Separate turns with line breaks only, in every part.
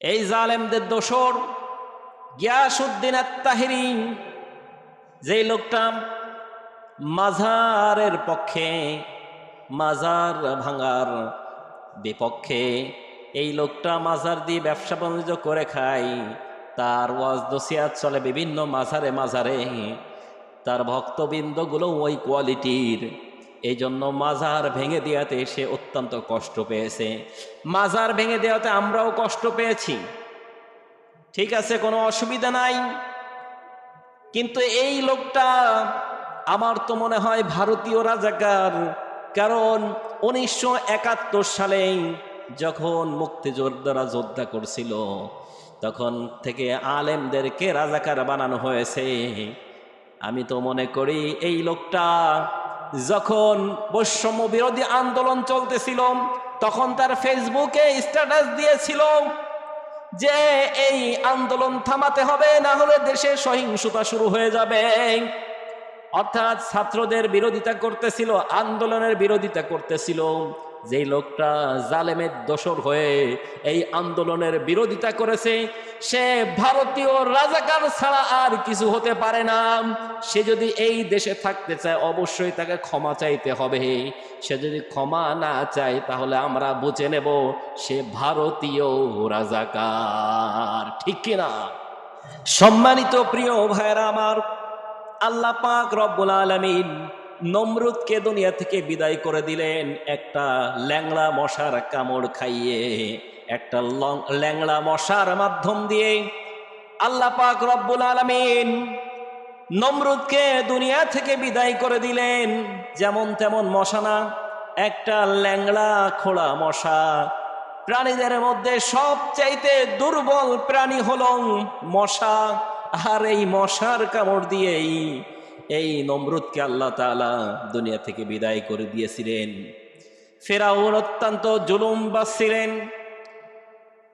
এই জালেমদের দোসর গিয়াসুদ্দিন আত্মাহিরি যেই লোকটা মাজারের পক্ষে, মাজার ভাঙার বিপক্ষে এই লোকটা মাজার দিয়ে ব্যবসা বাণিজ্য করে খায়। তার ওয়াজ দোসিয়াত চলে বিভিন্ন মাজারে মাজারে। তার ভক্তবৃন্দগুলো ওই কোয়ালিটির। এই জন্য মাজার ভেঙে দেওয়াতে সে অত্যন্ত কষ্ট পেয়েছে। মাজার ভেঙে দেওয়াতে আমরাও কষ্ট পেয়েছি। ঠিক আছে, কোনো অসুবিধা নাই। কিন্তু এই লোকটা, আমার তো মনে হয় ভারতীয় রাজাকার, কারণ উনিশশো একাত্তর সালে যখন মুক্তিযোদ্ধারা যোদ্ধা করছিল, তখন থেকে আলেমদেরকে রাজাকার বানানো হয়েছে? আমি তো মনে করি এই লোকটা যখন বৈষম্য বিরোধী আন্দোলন চলতেছিল, তখন তার ফেসবুকে স্ট্যাটাস দিয়েছিল যে এই আন্দোলন থামাতে হবে, না হলে দেশে সহিংসতা শুরু হয়ে যাবে। অর্থাৎ ছাত্রদের বিরোধিতা করতেছিল, আন্দোলনের বিরোধিতা করতেছিল। যেই লোকটা জালেমের দোসর হয়ে এই আন্দোলনের বিরোধিতা করেছে, সে ভারতীয় রাজাকার ছাড়া আর কিছু হতে পারে না। সে যদি এই দেশে থাকতে চায়, অবশ্যই তাকে ক্ষমা চাইতে হবে। সে যদি ক্ষমা না চায়, তাহলে আমরা বুঝে নেব সে ভারতীয় রাজাকার। ঠিক কিনা? সম্মানিত প্রিয় ভাইরা আমার, আল্লাহ পাক রব্বুল আলমিন নমরুদকে দুনিয়া থেকে বিদায় করে দিলেন একটা ল্যাংড়া মশার কামড় খাইয়ে, একটা ল্যাংড়া মশার মাধ্যম দিয়ে আল্লাহ পাক রব্বুল আলমিন নমরুদকে দুনিয়া থেকে বিদায় করে দিলেন। যেমন তেমন মশা না, একটা ল্যাংড়া খোড়া মশা। প্রাণীদের মধ্যে সবচাইতে দুর্বল প্রাণী হল মশা, আর এই মশার কামড় দিয়েই এই নমরুদকে আল্লাহ তালা দুনিয়া থেকে বিদায় করে দিয়েছিলেন। ফেরাউন অত্যন্ত জুলুম বাসছিলেন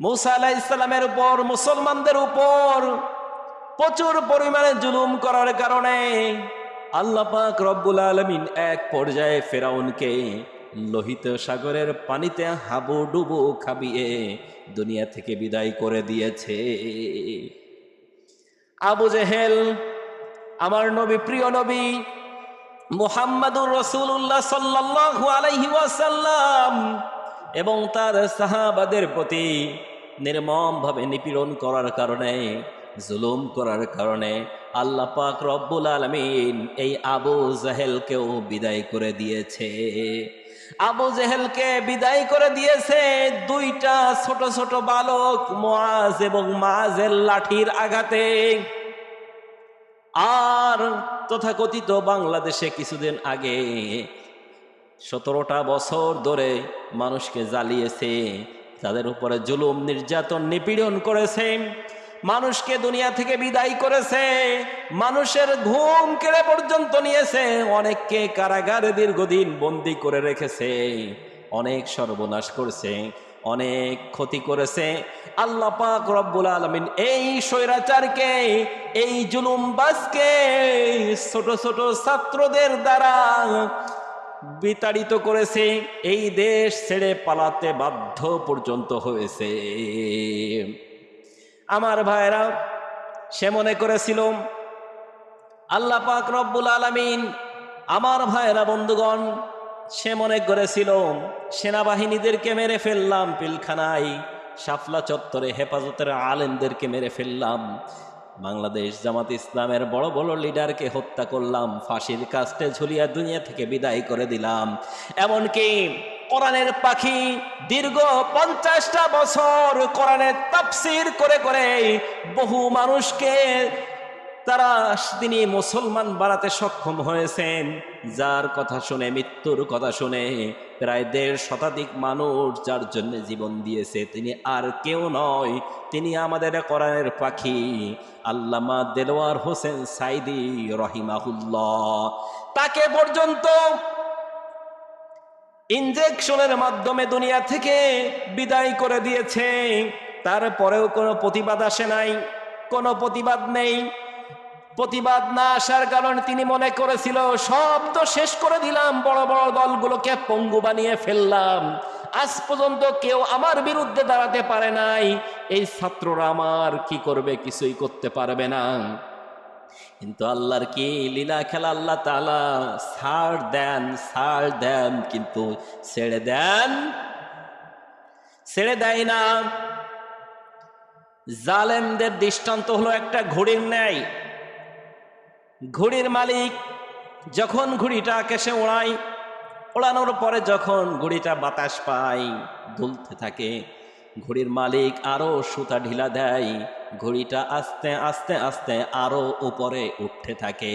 মুসা আলাহ ইসলামের উপর, মুসলমানদের উপর প্রচুর পরিমাণে জুলুম করার কারণে আল্লাহ পাক রব্বুল আলমিন এক পর্যায়ে ফেরাউনকে লোহিত সাগরের পানিতে হাবু ডুবু খাবিয়ে দুনিয়া থেকে বিদায় করে দিয়েছে। আবু জেহেল আমার নবী, প্রিয় নবী, মুহাম্মাদুর রসুল্লাহ সাল্লাল্লাহু আলাইহি ওয়াসাল্লাম এবং তার সাহাবাদের প্রতি নির্মমভাবে নিপীড়ন করার কারণে, জুলুম করার কারণে আল্লাহ পাক রব্বুল আলমিন এই আবু জাহেলকেও বিদায় করে দিয়েছে। আবু জেহেলকে বিদায় করে দিয়েছে দুইটা ছোট ছোট বালক মোয়াজ এবং মাজের লাঠির আঘাতে। আর তথাকথিত বাংলাদেশে কিছুদিন আগে সতেরোটা বছর ধরে মানুষকে জ্বালিয়েছে, তাদের উপরে জুলুম, নির্যাতন, নিপীড়ন করেছে, মানুষকে দুনিয়া থেকে বিদায় করেছে, মানুষের ঘুম কেড়ে পর্যন্ত নিয়েছে, অনেককে কারাগারে দীর্ঘদিন বন্দি করে রেখেছে, অনেক সর্বনাশ করছে। অনেক ক্ষতি করেছে। আল্লাহ পাক রব্বুল আলমিন এই স্বৈরাচারকে, এই জুলুমবাজকে ছোট ছোট ছাত্রদের দ্বারা বিতাড়িত করেছে। এই দেশ ছেড়ে পালাতে বাধ্য পর্যন্ত হয়েছে। আমার ভাইরা সে মনে করেছিল, আল্লাহ পাক রব্বুল আলমিন, আমার ভাইরা বন্ধুগণ সে মনে করেছিল, সেনাবাহিনীদেরকে মেরে ফেললাম, পিলখানায় শাফলা চত্বরে হেফাজতের আলেমদেরকে মেরে ফেললাম, বাংলাদেশ জামাত ইসলামের বড় বড় লিডারকে হত্যা করলাম, ফাঁসির কাস্টে ঝুলিয়া দুনিয়া থেকে বিদায় করে দিলাম। এমনকি কোরআনের পাখি দীর্ঘ পঞ্চাশটা বছর কোরআনের তাফসির করে করে বহু মানুষকে তারা তিনি মুসলমান বাড়াতে সক্ষম হয়েছেন। যার কথা শুনে, মৃত্যুর কথা শুনে প্রায় দেড় শতাধিক মানুষ যার জন্য জীবন দিয়েছে, তিনি আর কেউ নয়, তিনি আমাদের কোরআনের পাখি, আল্লামা দেলোয়ার হোসেন সাইদি রহিমাহুল্লাহ। তাকে পর্যন্ত ইনজেকশনের মাধ্যমে দুনিয়া থেকে বিদায় করে দিয়েছে। তারপরেও কোনো প্রতিবাদ আসে নাই, কোনো প্রতিবাদ নেই। প্রতিবাদ না আসার কারণে তিনি মনে করেছিল, সব তো শেষ করে দিলাম, বড় বড় দলগুলোকে পঙ্গু বানিয়ে ফেললাম। আজ পর্যন্ত কেউ আমার বিরুদ্ধে দাঁড়াতে পারে নাই। এই ছাত্ররা আমার কি করবে, কিছুই করতে পারবে না। কিন্তু আল্লাহর কি লীলা খেলা আল্লাহ তালা ছাড় দেন ছাড় দেন, কিন্তু ছেড়ে দেন? ছেড়ে দেয় না। জালেমদের দৃষ্টান্ত হলো একটা ঘড়ির ন্যায়। ঘড়ির মালিক, যখন ঘুড়িটা আকাশে ওড়ায়, ওড়ানোর পরে যখন ঘুড়িটা বাতাস পায়, দুলতে থাকে, ঘুড়ির মালিক আরও সুতা ঢিলা দেয়, ঘুড়িটা আস্তে আস্তে আস্তে আরও উপরে উঠতে থাকে।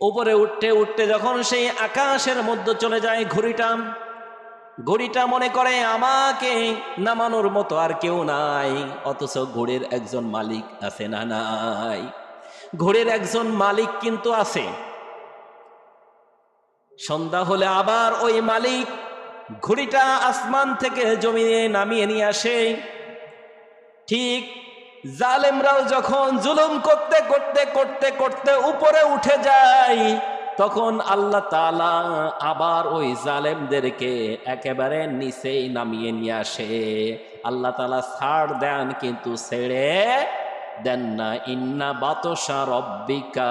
উপরে উঠতে উঠতে যখন সেই আকাশের মধ্যে চলে যায় ঘুড়িটা, ঘড়িটা মনে করে আমাকে নামানোর মতো আর কেউ নাই, অথচ ঘোড়ের একজন মালিক আছে না নাই। ঘোড়ের একজন মালিক কিন্তু আছে। সন্ধ্যা হলে আবার ওই মালিক ঘড়িটা আসমান থেকে জমিনে নামিয়ে নিয়ে আসে। ঠিক জালেমরাও যখন জুলুম করতে করতে করতে করতে উপরে উঠে যায়, তখন আল্লাহ তালা আবার ওই জালেমদেরকে একেবারে নিচেই নামিয়ে নিয়ে আসে। আল্লাহ তালা ছাড় দেন কিন্তু ছেড়ে দেন না, ইন্না বাতসা রব্বিকা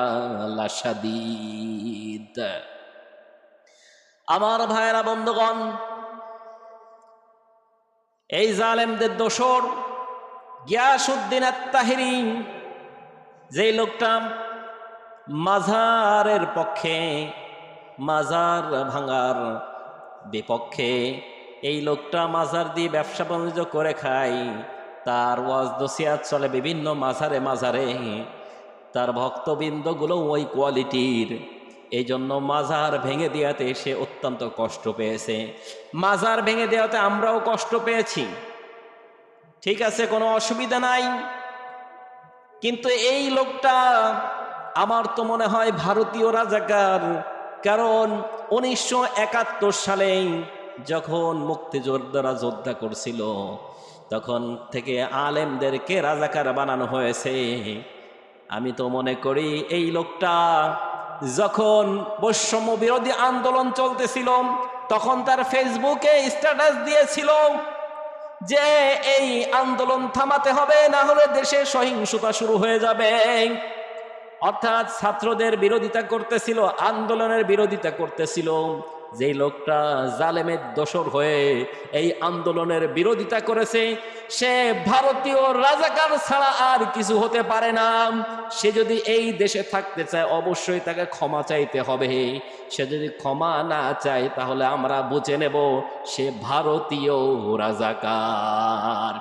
আমার ভাইয়েরা, বন্ধুগণ, এই জালেমদের দোসর গিয়াসুদ্দিন আত্মাহিরি যেই লোকটা মাজারের পক্ষে, মাজার ভাঙার বিপক্ষে, এই লোকটা মাজার দিয়ে ব্যবসা বাণিজ্য করে খায় তার ওয়াজ দোসিয়াত চলে বিভিন্ন মাজারে মাঝারে। তার ভক্তবৃন্দগুলো ওই কোয়ালিটির। এই জন্য মাজার ভেঙে দেওয়াতে সে অত্যন্ত কষ্ট পেয়েছে। মাজার ভেঙে দেওয়াতে আমরাও কষ্ট পেয়েছি। ঠিক আছে, কোনো অসুবিধা নাই। কিন্তু এই লোকটা, আমার তো মনে হয় ভারতীয় রাজাকার। কারণ উনিশশো একাত্তর সালে যখন মুক্তিযোদ্ধারা যোদ্ধা করছিল তখন থেকে আলেমদেরকে রাজাকার বানানো হয়েছে। আমি তো মনে করি এই লোকটা যখন বৈষম্য বিরোধী আন্দোলন চলতেছিল, তখন তার ফেসবুকে স্ট্যাটাস দিয়েছিল যে এই আন্দোলন থামাতে হবে, না হলে দেশে সহিংসতা শুরু হয়ে যাবে। অর্থাৎ ছাত্রদের বিরোধিতা করতেছিল, আন্দোলনের বিরোধিতা করতেছিল। যেই লোকটা জালেমের দোসর হয়ে এই আন্দোলনের বিরোধিতা করেছে, সে ভারতীয় রাজাকার ছাড়া আর কিছু হতে পারে না। সে যদি এই দেশে থাকতে চায়, অবশ্যই তাকে ক্ষমা চাইতে হবে। সে যদি ক্ষমা না চায়, তাহলে আমরা বুঝে নেব সে ভারতীয় রাজাকার।